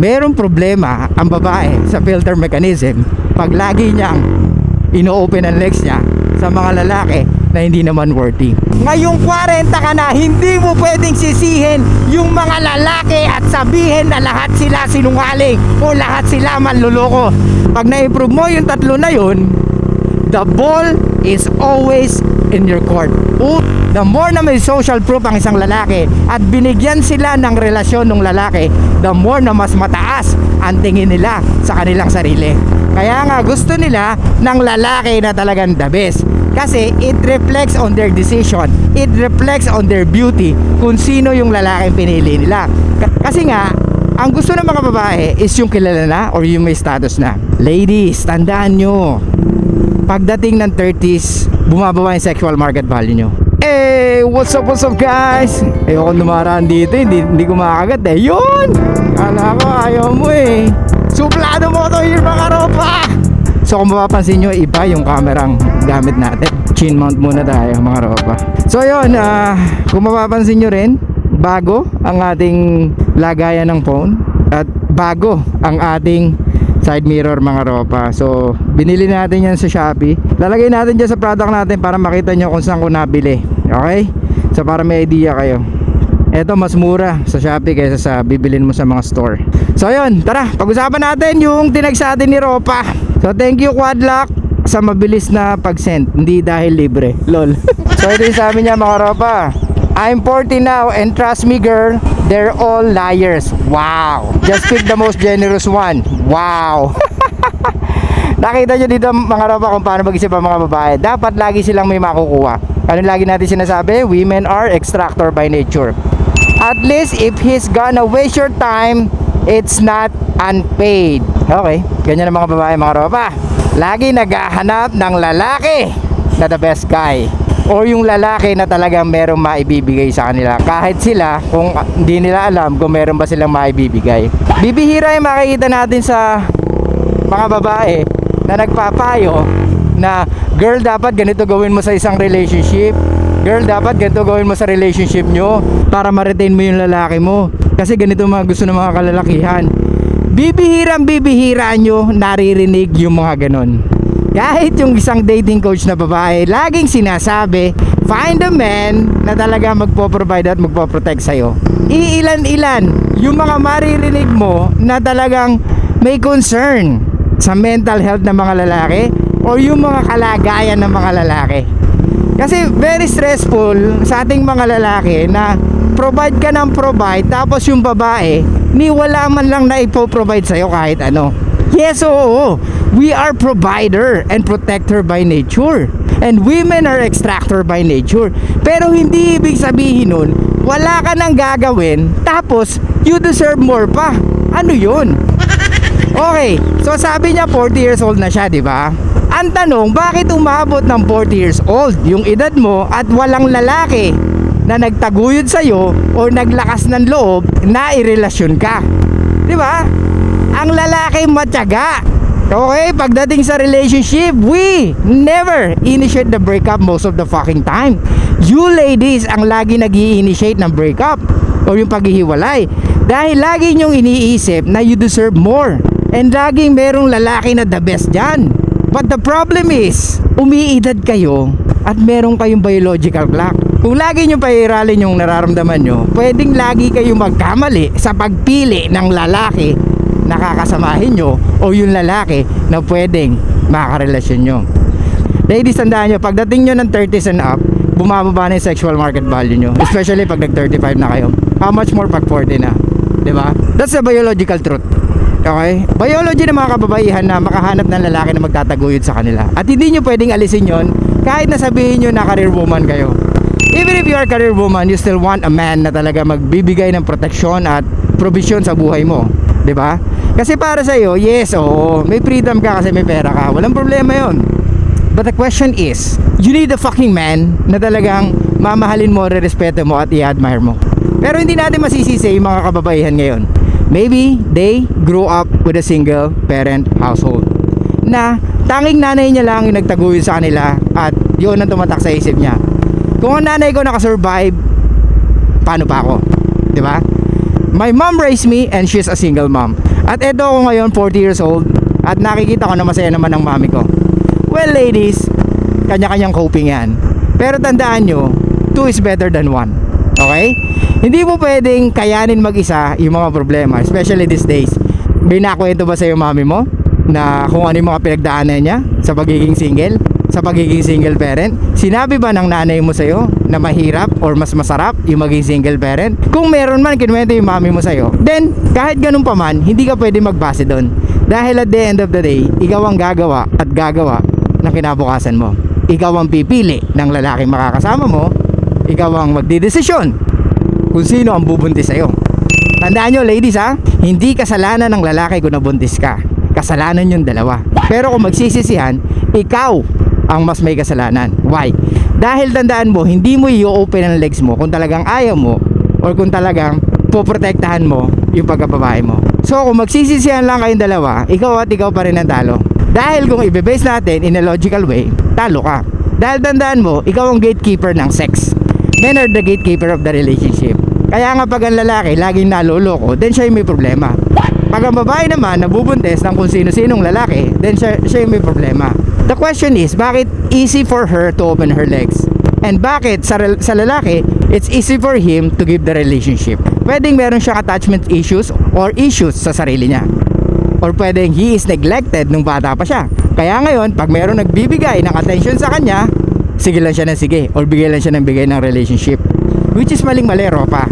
merong problema ang babae sa filter mechanism pag lagi niyang ino-open ang legs niya sa mga lalaki na hindi naman worthy. Ngayong 40 ka na, hindi mo pwedeng sisihin yung mga lalaki at sabihin na lahat sila sinungaling o lahat sila manluloko. Pag na-improve mo yung tatlo na yun, the ball is always in your court. O, the more na may social proof ang isang lalaki at binigyan sila ng relasyon ng lalaki, the more na mas mataas ang tingin nila sa kanilang sarili. Kaya nga gusto nila ng lalaki na talagang the best. Kasi it reflects on their decision. It reflects on their beauty kung sino yung lalaki pinili nila. Kasi nga, ang gusto ng mga babae is yung kilala na or yung may status na. Ladies, tandaan nyo, pagdating ng 30s, bumababa yung sexual market value nyo. Eh, what's up, what's up guys? Ayoko dumaraan dito, hindi, hindi ko makagat eh. Yun! Kala ko ayaw mo eh. Suplado mo to yung mga ropa! So kung mapapansin nyo, iba yung kamerang gamit natin. Chin mount muna tayo mga ropa. So yun, ah, kung mapapansin nyo rin, bago ang ating lagayan ng phone at bago ang ating side mirror mga ropa. So, binili natin yan sa Shopee. Lalagay natin dyan sa product natin para makita nyo kung saan ko nabili. Okay? So, para may idea kayo. Ito mas mura sa Shopee kaysa sa bibilin mo sa mga store. So, yun. Tara, pag-usapan natin yung tinag sa atin ni Ropa. So, thank you Quadlock sa mabilis na pag-send. Hindi dahil libre. Lol. so, ito yung sabi niya mga Ropa. I'm 40 now and trust me girl, they're all liars. Wow. Just pick the most generous one. Wow. Nakita nyo dito mga ropa kung paano mag-isip ang mga babae. Dapat lagi silang may makukuha. Ano lagi natin sinasabi? Women are extractor by nature. At least if he's gonna waste your time, it's not unpaid. Okay, ganyan ang mga babae mga ropa. Lagi naghahanap ng lalaki na the best guy or yung lalaki na talagang merong maibibigay sa kanila kahit sila kung hindi nila alam kung meron ba silang maibibigay bibihira yung makikita natin sa mga babae na nagpapayo na girl dapat ganito gawin mo sa isang relationship. Girl dapat ganito gawin mo sa relationship nyo para ma-retain mo yung lalaki mo. Kasi ganito mga gusto ng mga kalalakihan. Bibihirang bibihira nyo naririnig yung mga ganon. Kahit yung isang dating coach na babae laging sinasabi find a man na talaga magpo-provide at magpo-protect sa'yo. Iilan-ilan yung mga maririnig mo na talagang may concern sa mental health ng mga lalaki o yung mga kalagayan ng mga lalaki kasi very stressful sa ating mga lalaki na provide ka ng provide tapos yung babae ni wala man lang na ipo-provide sa'yo kahit ano. Yes, oo. We are provider and protector by nature. And women are extractor by nature. Pero hindi ibig sabihin nun, wala ka nang gagawin, tapos you deserve more pa. Ano yun? Okay, so sabi niya 40 years old na siya, di ba? Ang tanong, bakit umabot ng 40 years old yung edad mo at walang lalaki na nagtaguyod sa'yo o naglakas ng loob na irelasyon ka? Di ba? Ang lalaki matyaga. Okay, pagdating sa relationship, we never initiate the breakup most of the fucking time. You ladies ang lagi nag initiate ng breakup o yung paghihiwalay. Dahil lagi nyong iniisip na you deserve more. And laging merong lalaki na the best dyan. But the problem is, umiidad kayo at meron kayong biological clock. Kung lagi nyo pairalin yung nararamdaman nyo, pwedeng lagi kayong magkamali sa pagpili ng lalaki na kakasamahin nyo o yung lalaki na pwedeng makakarelasyon nyo. Ladies, tandaan nyo, pagdating nyo ng 30s and up, bumababa na yung sexual market value nyo. Especially pag nag 35 na kayo. How much more pag 40 na? ba? That's the biological truth. Okay? Biology ng mga kababaihan na makahanap ng lalaki na magtataguyod sa kanila. At hindi nyo pwedeng alisin yon kahit na sabihin nyo na career woman kayo. Even if you are career woman, you still want a man na talaga magbibigay ng proteksyon at provision sa buhay mo. 'Di ba? Kasi para sa iyo, yes, oo, may freedom ka kasi may pera ka. Walang problema yon. But the question is, you need a fucking man na talagang mamahalin mo, re-respeto mo at i-admire mo. Pero hindi natin masisisi yung mga kababaihan ngayon. Maybe they grew up with a single parent household na tanging nanay niya lang yung nagtaguyod sa kanila at yun ang tumatak sa isip niya. Kung ang nanay ko nakasurvive, paano pa ako? ba? My mom raised me and she's a single mom. At eto ako ngayon, 40 years old. At nakikita ko na masaya naman ang mami ko. Well, ladies, kanya-kanyang coping yan. Pero tandaan nyo, two is better than one. Okay? Hindi mo pwedeng kayanin mag-isa yung mga problema, especially these days. Binakwento ba sa iyo mami mo na kung ano yung mga pinagdaanan niya sa pagiging single? Sa pagiging single parent? Sinabi ba ng nanay mo sa iyo na mahirap or mas masarap yung maging single parent? Kung meron man kinuwento yung mami mo sa iyo, then kahit ganun pa man, hindi ka pwede magbase doon. Dahil at the end of the day, ikaw ang gagawa at gagawa ng kinabukasan mo. Ikaw ang pipili ng lalaking makakasama mo, ikaw ang magdidesisyon kung sino ang bubuntis sa'yo. Tandaan nyo ladies ha, hindi kasalanan ng lalaki kung nabuntis ka. Kasalanan yung dalawa. Pero kung magsisisihan, ikaw ang mas may kasalanan. Why? Dahil tandaan mo, hindi mo i-open ang legs mo kung talagang ayaw mo or kung talagang poprotektahan mo yung pagkababae mo. So kung magsisisihan lang kayong dalawa, ikaw at ikaw pa rin ang talo. Dahil kung i-base natin in a logical way, talo ka. Dahil tandaan mo, ikaw ang gatekeeper ng sex. Men are the gatekeeper of the relationship. Kaya nga pag ang lalaki laging naloloko, then siya yung may problema. Pag ang babae naman nabubuntes ng kung sino-sinong lalaki, then siya, siya yung may problema. The question is, bakit easy for her to open her legs? And bakit sa, sa lalaki, it's easy for him to give the relationship? Pwedeng meron siyang attachment issues or issues sa sarili niya. Or pwedeng he is neglected nung bata pa siya. Kaya ngayon, pag meron nagbibigay ng attention sa kanya, sige lang siya ng sige or bigay lang siya ng bigay ng relationship. Which is maling-mali, Ropa.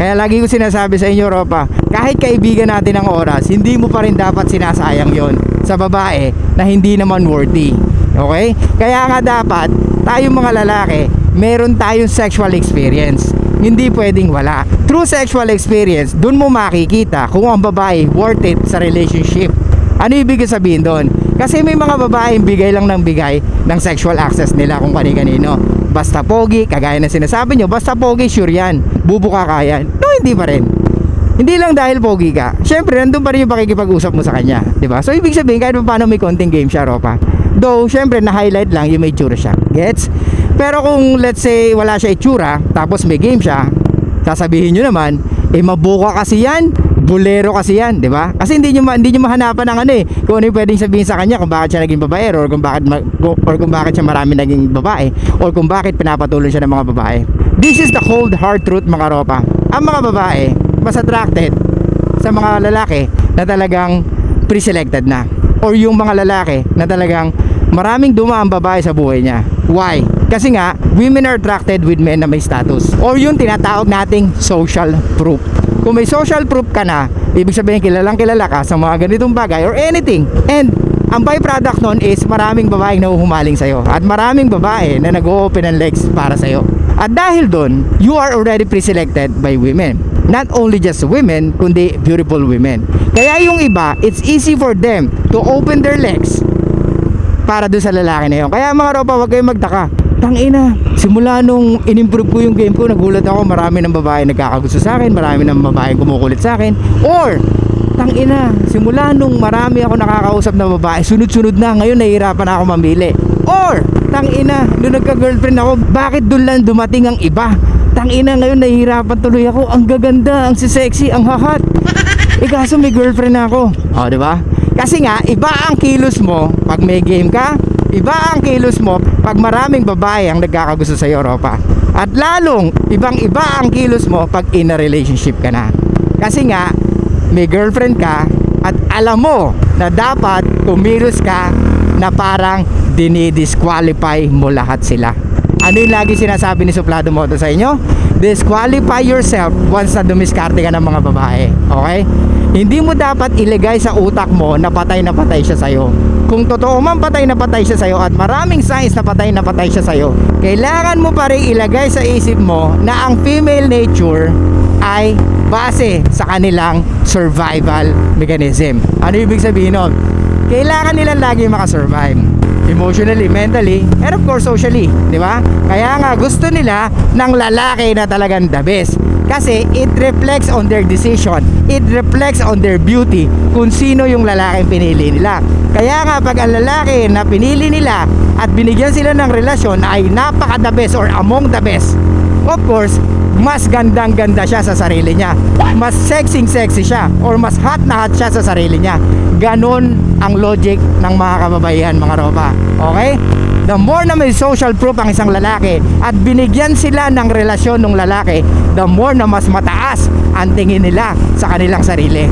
Kaya lagi ko sinasabi sa inyo, Ropa, kahit kaibigan natin ang oras, hindi mo pa rin dapat sinasayang yon sa babae na hindi naman worthy. Okay? Kaya nga dapat, tayong mga lalaki, meron tayong sexual experience. Hindi pwedeng wala. Through sexual experience, dun mo makikita kung ang babae worth it sa relationship. Ano ibig sabihin doon? Kasi may mga babaeng bigay lang ng bigay ng sexual access nila kung kani-kanino. Basta pogi, kagaya na sinasabi nyo, basta pogi, sure yan. Bubuka ka yan. No, hindi pa rin. Hindi lang dahil pogi ka. Siyempre, nandun pa rin yung pakikipag-usap mo sa kanya. ba? So, ibig sabihin, kahit pa paano may konting game siya, Ropa. Though, siyempre, na-highlight lang yung may tsura siya. Gets? Pero kung, let's say, wala siya itsura, tapos may game siya, sasabihin nyo naman, eh, mabuka kasi yan, bulero kasi yan, di ba? Kasi hindi ma- hindi nyo mahanapan ng ano eh, kung ano yung pwedeng sabihin sa kanya kung bakit siya naging babae or kung bakit, or kung bakit siya marami naging babae or kung bakit pinapatuloy siya ng mga babae. This is the cold hard truth mga ropa. Ang mga babae, mas attracted sa mga lalaki na talagang pre-selected na or yung mga lalaki na talagang maraming dumaan babae sa buhay niya. Why? Kasi nga, women are attracted with men na may status or yung tinatawag nating social proof. Kung may social proof ka na, ibig sabihin kilalang kilala ka sa mga ganitong bagay or anything. And ang byproduct nun is maraming babaeng nahuhumaling sa'yo at maraming babae na nag-open ng legs para sa'yo. At dahil doon, you are already pre-selected by women. Not only just women, kundi beautiful women. Kaya yung iba, it's easy for them to open their legs para doon sa lalaki na yun. Kaya mga ropa, huwag kayong magtaka. Tangina, simula nung in-improve ko yung game ko, nagulat ako, marami ng babae nagkakagusto sa akin, marami ng babae kumukulit sa akin. Or, tangina, simula nung marami ako nakakausap na babae, sunod-sunod na, ngayon nahihirapan na ako mamili. Or, tangina, nung nagka-girlfriend ako, bakit doon lang dumating ang iba? Tangina, ngayon nahihirapan tuloy ako, ang gaganda, ang sexy, ang hahat. Eh kaso may girlfriend na ako. O, di ba? Kasi nga, iba ang kilos mo pag may game ka. Iba ang kilos mo pag maraming babae ang nagkakagusto sa Europa. At lalong, ibang iba ang kilos mo pag in a relationship ka na. Kasi nga, may girlfriend ka at alam mo na dapat kumilos ka na parang dinidisqualify mo lahat sila. Ano yung lagi sinasabi ni Suplado Moto sa inyo? Disqualify yourself once na dumiskarte ka ng mga babae. Okay? Hindi mo dapat iligay sa utak mo na patay na patay siya sa'yo. Kung totoo man patay na patay siya sa'yo at maraming signs na patay na patay siya sa'yo, kailangan mo pa rin ilagay sa isip mo na ang female nature ay base sa kanilang survival mechanism. Ano ibig sabihin nun? Kailangan nilang lagi makasurvive emotionally, mentally, and of course socially, di ba? Kaya nga gusto nila ng lalaki na talagang the best. Kasi it reflects on their decision, it reflects on their beauty kung sino yung lalaking pinili nila. Kaya nga pag ang lalaki na pinili nila at binigyan sila ng relasyon ay napaka the best or among the best, of course, mas gandang ganda siya sa sarili niya. Mas sexy sexy siya or mas hot na hot siya sa sarili niya. Ganon ang logic ng mga kababaihan mga ropa. Okay? The more na may social proof ang isang lalaki at binigyan sila ng relasyon ng lalaki, the more na mas mataas ang tingin nila sa kanilang sarili.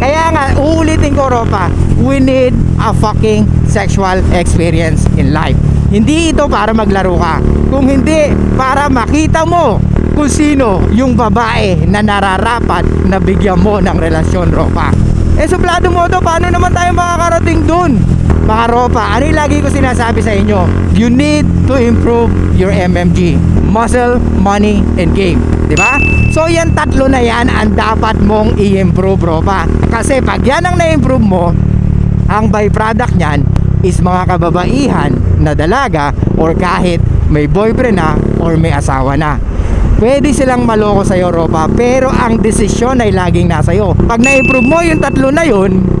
Kaya nga, uulitin ko Ropa, we need a fucking sexual experience in life. Hindi ito para maglaro ka. Kung hindi, para makita mo kung sino yung babae na nararapat na bigyan mo ng relasyon, Ropa. Eh, suplado mo to, paano naman tayo makakarating dun? Mga Ropa, ano yung lagi ko sinasabi sa inyo? You need to improve your MMG. Muscle, money, and game. Ba? So yan tatlo na yan ang dapat mong i-improve, Ropa. Kasi pag yan ang na-improve mo, ang byproduct niyan is mga kababaihan na dalaga or kahit may boyfriend na or may asawa na. Pwede silang maloko sa Europa pero ang desisyon ay laging nasa iyo. Pag na-improve mo yung tatlo na yun,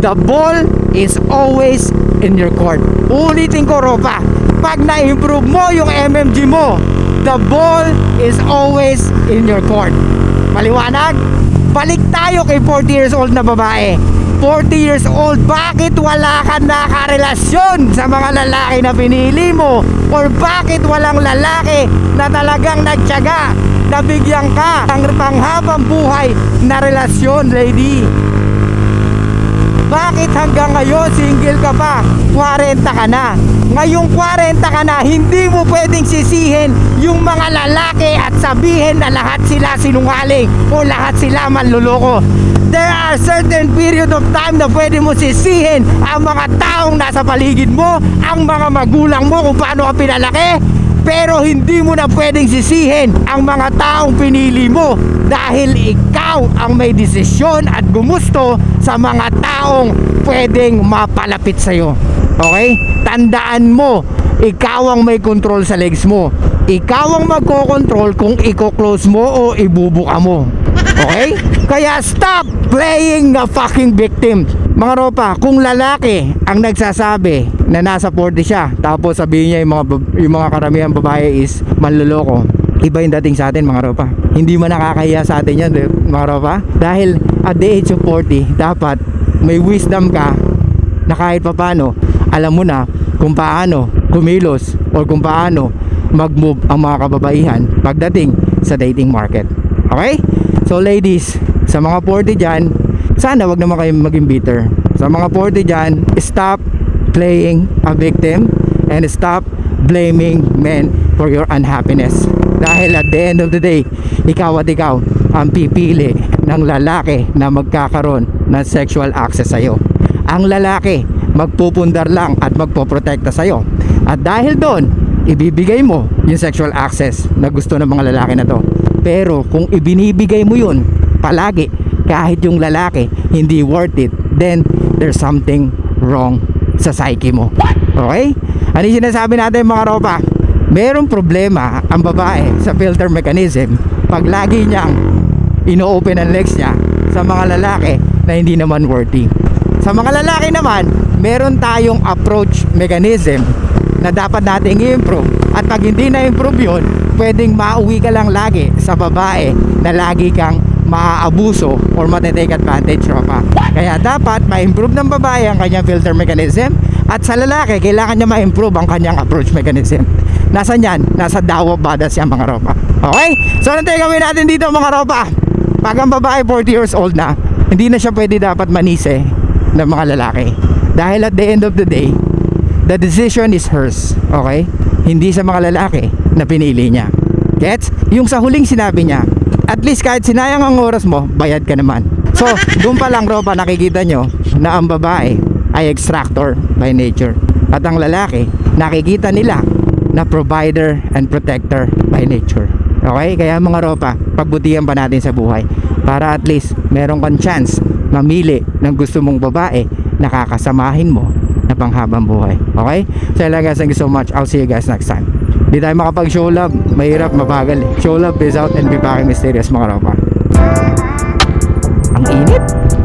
the ball is always in your court. Ulitin ko, Ropa. Pag na-improve mo yung MMG mo, the ball is always in your court. Maliwanag? Balik tayo kay 40 years old na babae. 40 years old, bakit wala ka nakarelasyon sa mga lalaki na pinili mo? Or bakit walang lalaki na talagang nagtyaga na bigyan ka ng panghabang buhay na relasyon, lady? Bakit hanggang ngayon single ka pa? 40 ka na. Ngayong 40 ka na, hindi mo pwedeng sisihin yung mga lalaki at sabihin na lahat sila sinungaling o lahat sila manluloko. There are certain period of time na pwede mo sisihin ang mga taong nasa paligid mo, ang mga magulang mo kung paano ka pinalaki, pero hindi mo na pwedeng sisihin ang mga taong pinili mo dahil ikaw ang may desisyon at gumusto sa mga taong pwedeng mapalapit sa'yo. Okay? Tandaan mo, ikaw ang may control sa legs mo. Ikaw ang magkocontrol kung i-close mo o ibubuka mo. Okay? Kaya stop playing the fucking victim. Mga ropa, kung lalaki ang nagsasabi na nasa 40 siya, tapos sabihin niya yung mga, yung mga karamihan babae is manluloko, iba yung dating sa atin mga ropa. Hindi man nakakahiya sa atin yan, mga ropa. Dahil at the age of 40, dapat may wisdom ka na kahit papano, alam mo na kung paano kumilos or kung paano mag-move ang mga kababaihan pagdating sa dating market. Okay? So ladies, sa mga 40 dyan, sana wag naman kayo maging bitter. Sa mga 40 dyan, stop playing a victim and stop blaming men for your unhappiness. Dahil at the end of the day, ikaw at ikaw ang pipili ng lalaki na magkakaroon ng sexual access sa'yo. Ang lalaki, magpupundar lang at magpoprotekta sa'yo. At dahil doon, ibibigay mo yung sexual access na gusto ng mga lalaki na to. Pero kung ibinibigay mo yun palagi, kahit yung lalaki hindi worth it, then there's something wrong sa psyche mo. Okay? Ano yung sinasabi natin mga ropa? Merong problema ang babae sa filter mechanism pag lagi niyang ino-open ang legs niya sa mga lalaki na hindi naman worthy. Sa mga lalaki naman, meron tayong approach mechanism na dapat nating i-improve. At pag hindi na-improve yun, pwedeng mauwi ka lang lagi sa babae na lagi kang maaabuso or matitake advantage pa. Kaya dapat ma-improve ng babae ang kanyang filter mechanism at sa lalaki, kailangan niya ma-improve ang kanyang approach mechanism. Nasaan yan? Nasa dawa badas yan mga ropa. Okay? So, ano gawin natin dito mga ropa? Pag ang babae 40 years old na, hindi na siya pwede dapat manise ng mga lalaki. Dahil at the end of the day, the decision is hers. Okay? Hindi sa mga lalaki na pinili niya. Gets? Yung sa huling sinabi niya, at least kahit sinayang ang oras mo, bayad ka naman. So, doon pa lang ropa nakikita nyo na ang babae ay extractor by nature. At ang lalaki, nakikita nila na provider and protector by nature. Okay? Kaya mga ropa, pagbutihan pa natin sa buhay para at least meron kang chance mamili ng gusto mong babae na kakasamahin mo na panghabang buhay. Okay? So yun lang guys, thank you so much. I'll see you guys next time. Di tayo makapag show love, mahirap, mabagal eh. Show love, peace out, and be back mysterious mga ropa. Ang init!